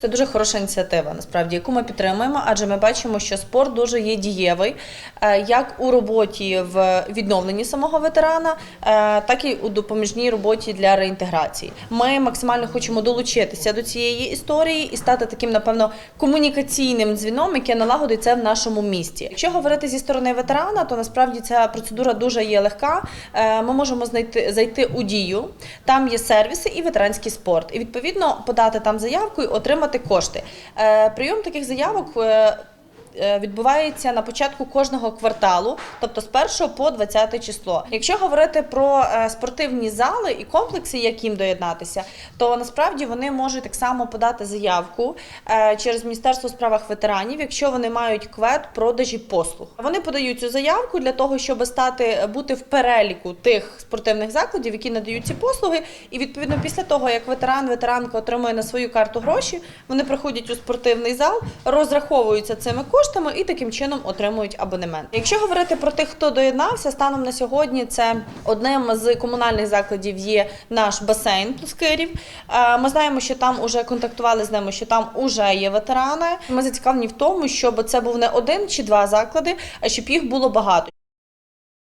Це дуже хороша ініціатива, насправді, яку ми підтримуємо, адже ми бачимо, що спорт дуже є дієвий, е, як у роботі в відновленні самого ветерана, е, так і у допоміжній роботі для реінтеграції. Ми максимально хочемо долучитися до цієї історії і стати таким, напевно, комунікаційним дзвіном, яке налагодить це в нашому місті. Якщо говорити зі сторони ветерана, то насправді ця процедура дуже є легка. Е, Ми можемо знайти зайти у дію. Там є сервіси і ветеранський спорт. І відповідно подати там заявку і отримати кошти. Е, Прийом таких заявок. Е, Відбувається на початку кожного кварталу, тобто з 1 по 20 число. Якщо говорити про е, спортивні зали і комплекси, як їм доєднатися, то насправді вони можуть так само подати заявку е, через Міністерство у справах ветеранів, якщо вони мають квет продажі послуг. Вони подають цю заявку для того, щоб стати бути в переліку тих спортивних закладів, які надають ці послуги. І відповідно після того, як ветеран, ветеранка отримує на свою карту гроші, вони приходять у спортивний зал, розраховуються цими коштами і таким чином отримують абонемент. Якщо говорити про тих, хто доєднався, станом на сьогодні це одним з комунальних закладів є наш басейн Плоскирів. Е, Ми знаємо, що там уже контактували з ними, що там уже є ветерани. Ми зацікавлені в тому, щоб це був не один чи два заклади, а щоб їх було багато.